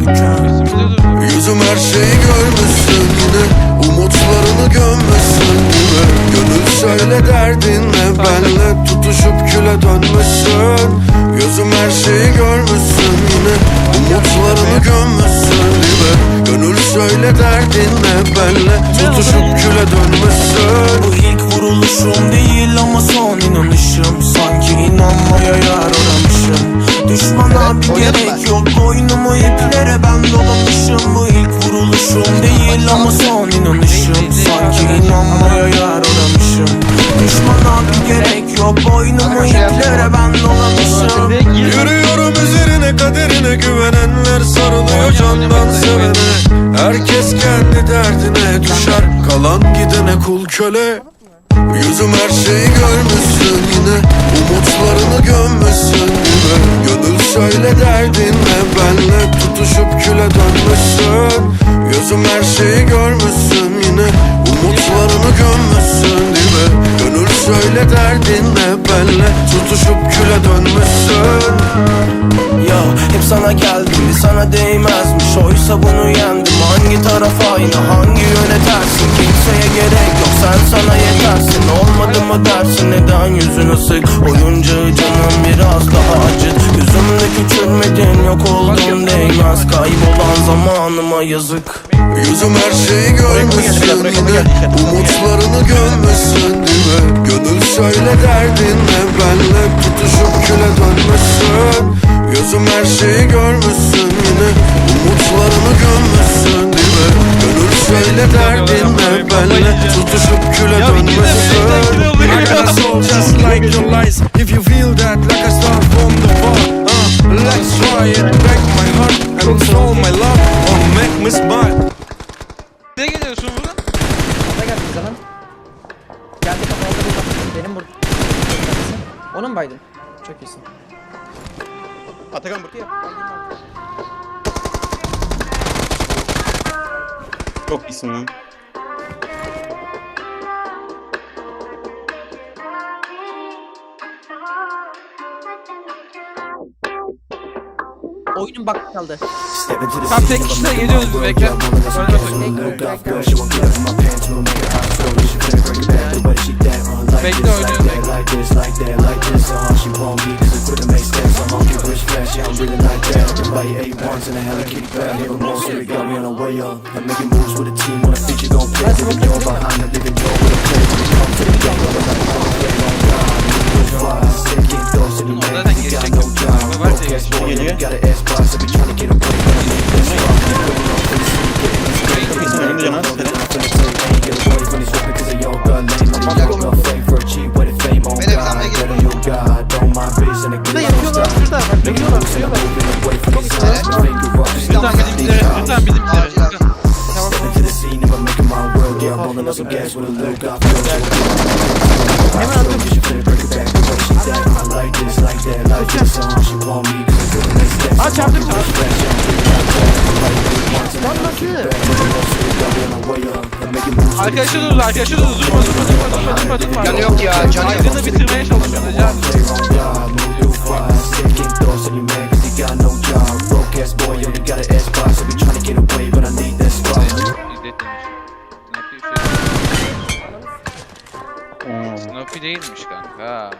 Yüzüm her şeyi görmüşsün yine. Umutlarını gömmüşsün yine. Gönül söyle derdin ne? Benle Tutuşup küle dönmüşsün. Yüzüm her şeyi görmüşsün yine. Umutlarını gömmüşsün yine. Gönül söyle derdin ne? Benle Tutuşup küle dönmüşsün. Bu ilk vuruluşum değil ama son inanışım. Sanki inanmaya yer aramışım Düşmana bir gerek yok Boynumu iplere ben dolamışım Bu ilk vuruluşum değil ama son inanışım. Sanki inanmaya yer aramışım Düşmana bir gerek yok. Boynumu iplere ben dolamışım Yürüyorum üzerine kaderine güvenenler sarılıyor candan sevene. Herkes kendi derdine düşer. Kalan gidene kul köle Yüzüm her şeyi görmüşsün yine. Umutlarını gömmüşsün yine. Gönül söyle derdin ne? Benle Tutuşup küle dönmüşsün. Yüzüm her şeyi görmüşsün yine. Umutlarını gömmüşsün mi? Gönül söyle derdin ne? Benle Tutuşup küle dönmüşsün. Ya hep sana geldim bir sana değmezmiş. Oysa bunu yendim. Hangi taraf aynı? Hangi yöne tersin? Kimseye gerek Dersin neden yüzün ısık? Oyuncağı canım biraz daha acıt Yüzümde küçülmedin yok oldun değmez. Kaybolan zamanıma yazık. Yüzüm her şeyi görmüşsün yine Umutlarını gömmüşsün değil mi? Gönül söyle derdin ne benle Tutuşup küle dönmüşsün Yüzüm her şeyi görmüşsün yine. Umutlarını gömmüşsün değil mi? Gönül söyle derdin ne benle Tutuşup küle dönmüşsün Just like your lies If you feel that like I start from the bar uh, Let's try it Break my heart and install my love Or make me smile Ne geliyorsun buradan? Kafa geldi zaman. Geldi kafa orada bir kafa. Benim burada. Onun baydın. Çok iyisin. Atakan burada. Çok iyisin lan. Oyunun bak kaldı. Tam tek kişiyle geliyoruz bekle. Bekle oynuyoruz. Zaten Diye. Geliyor. Çok iyisin önünde Canan. Burada yapıyorlar şurada. Bak bekliyorlar. Bekliyorlar. Lütfen bizimkilere, lütfen bizimkilere. lütfen. Hemen atıyorum. Aa çarptım. Lan nasıl? Arkadaşlar dur, arkadaşlar dur. Durma, durma, durma, durma, durma, durma. Canı yok ya, canı yok. Aygını bitirmeye çalışıyoruz ya. Oo. Snoopy değilmiş kanka.